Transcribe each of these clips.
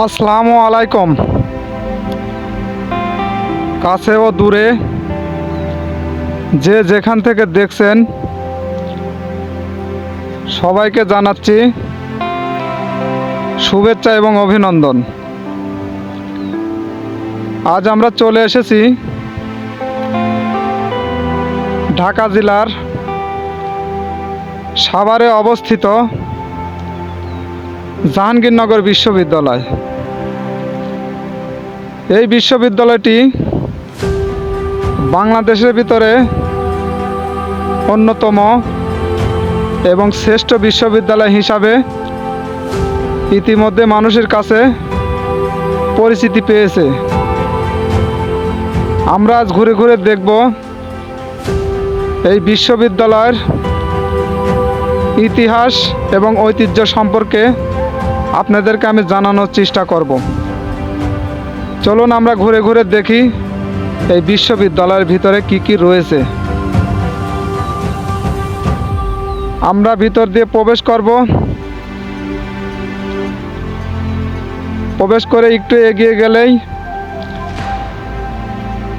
আসসালামু আলাইকুম। কাছে ও দূরে যে যেখান থেকে দেখছেন, সবাইকে জানাচ্ছি শুভেচ্ছা এবং অভিনন্দন। আজ আমরা চলে এসেছি ঢাকা জেলার সাভারে অবস্থিত জাহাঙ্গীরনগর বিশ্ববিদ্যালয়। এই বিশ্ববিদ্যালয়টি বাংলাদেশের ভিতরে অন্যতম এবং শ্রেষ্ঠ বিশ্ববিদ্যালয় হিসাবে ইতিমধ্যে মানুষের কাছে পরিচিতি পেয়েছে। আমরা আজ ঘুরে ঘুরে দেখব এই বিশ্ববিদ্যালয়ের ইতিহাস এবং ঐতিহ্য সম্পর্কে আপনাদেরকে আমি জানানোর চেষ্টা করব। চলুন আমরা ঘুরে ঘুরে দেখি এই বিশ্ববিদ্যালয়ের ভিতরে কি কি রয়েছে। আমরা ভিতর দিয়ে প্রবেশ করব। প্রবেশ করে একটু এগিয়ে গেলেই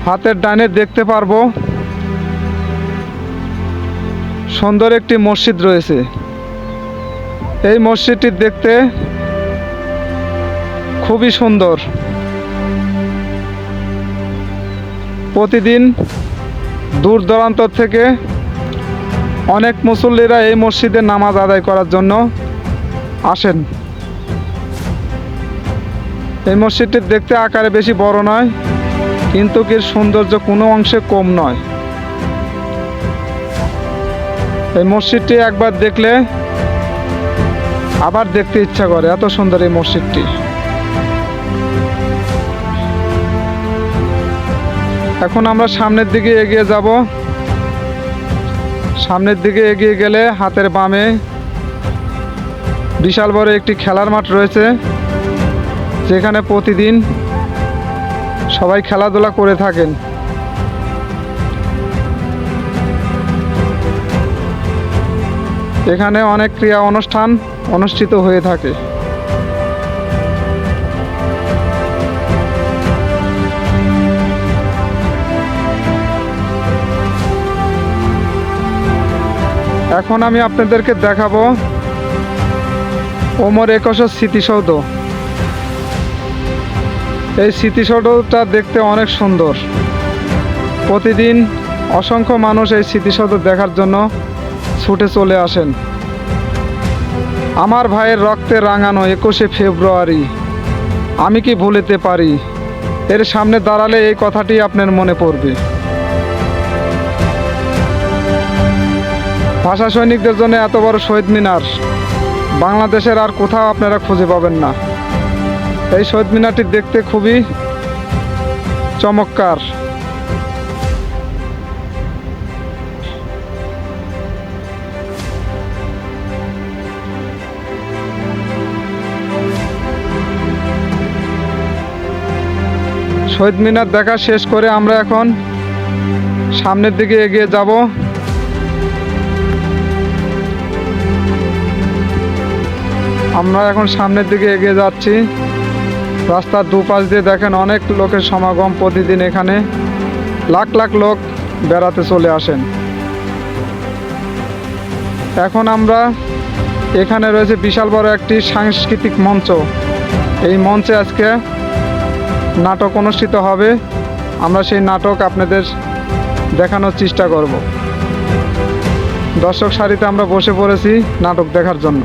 হাতের ডানে দেখতে পারব। সুন্দর একটি মসজিদ রয়েছে। এই মসজিদটি দেখতে খুবই সুন্দর। প্রতিদিন দূর দূরান্ত থেকে অনেক মুসল্লিরা এই মসজিদে নামাজ আদায় করার জন্য আসেন। এই মসজিদটি দেখতে আকারে বেশি বড় নয়, কিন্তু এর সৌন্দর্য কোনো অংশে কম নয়। এই মসজিদটি একবার দেখলে আবার দেখতে ইচ্ছা করে, এত সুন্দর এই মসজিদটি। এখন আমরা সামনের দিকে এগিয়ে যাব। সামনের দিকে এগিয়ে গেলে হাতের বামে বিশাল বড় একটি খেলার মাঠ রয়েছে, যেখানে প্রতিদিন সবাই খেলাধুলা করে থাকেন। এখানে অনেক ক্রিয়া অনুষ্ঠান অনুষ্ঠিত হয়ে থাকে। এখন আমি আপনাদেরকে দেখাবো ওমর একুশের স্মৃতিসৌধ। এই স্মৃতিসৌধটা দেখতে অনেক সুন্দর। প্রতিদিন অসংখ্য মানুষ এই স্মৃতিসৌধ দেখার জন্য ছুটে চলে আসেন। আমার ভাইয়ের রক্তে রাঙানো একুশে ফেব্রুয়ারি, আমি কি ভুলিতে পারি? এর সামনে দাঁড়ালে এই কথাটি আপনার মনে পড়বে। ভাষা সৈনিকদের জন্য এত বড় শহীদ মিনার। বাংলাদেশের আর কোথাও আপনারা খুঁজে পাবেন না। এই শহীদ মিনারটি দেখতে খুবই চমৎকার। শহীদ মিনার দেখা শেষ করে আমরা এখন সামনের দিকে এগিয়ে যাব। আমরা এখন সামনের দিকে এগিয়ে যাচ্ছি। রাস্তার দুপাশ দিয়ে দেখেন অনেক লোকের সমাগম প্রতিদিন এখানে। লাখ লাখ লোক বেড়াতে চলে আসেন। এখন আমরা এখানে রয়েছে বিশাল বড় একটি সাংস্কৃতিক মঞ্চ। এই মঞ্চে আজকে নাটক অনুষ্ঠিত হবে। আমরা সেই নাটক আপনাদের দেখানোর চেষ্টা করব। দর্শক সারিতে আমরা বসে পড়েছি নাটক দেখার জন্য।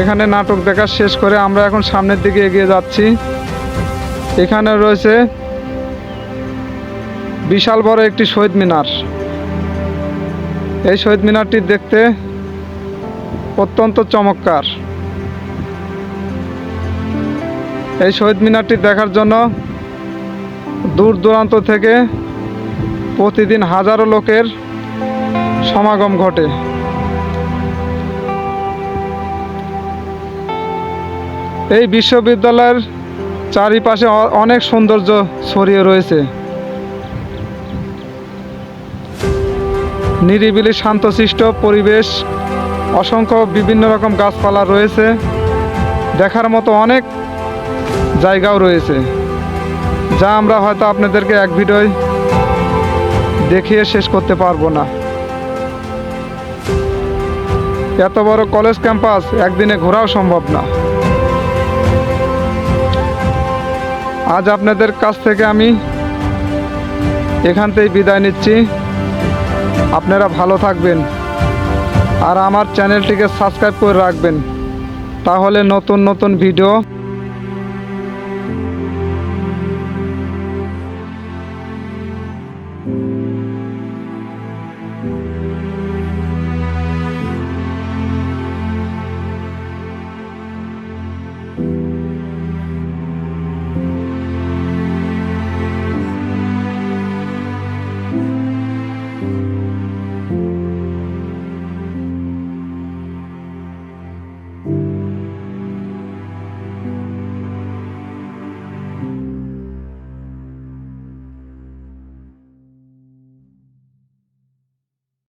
এখানে নাটক দেখা শেষ করে আমরা এখন সামনের দিকে এগিয়ে যাচ্ছি। এখানে রয়েছে বিশাল বড় একটি শহীদ মিনার। এই শহীদ মিনারটি দেখতে অত্যন্ত চমৎকার। এই শহীদ মিনারটি দেখার জন্য দূর দূরান্ত থেকে প্রতিদিন হাজারো লোকের সমাগম ঘটে। এই বিশ্ববিদ্যালয়ের চারিপাশে অনেক সৌন্দর্য ছড়িয়ে রয়েছে। নিরিবিলি শান্তশিষ্ট পরিবেশ, অসংখ্য বিভিন্ন রকম গাছপালা রয়েছে। দেখার মতো অনেক জায়গাও রয়েছে, যা আমরা হয়তো আপনাদেরকে এক ভিডিওয় দেখিয়ে শেষ করতে পারব না। এত বড় কলেজ ক্যাম্পাস একদিনে ঘোরাও সম্ভব না। আজ আপনাদের কাছ থেকে আমি এখান থেকে বিদায় নিচ্ছি। আপনারা ভালো থাকবেন আর আমার চ্যানেলটিকে সাবস্ক্রাইব করে রাখবেন। তাহলে নতুন নতুন ভিডিও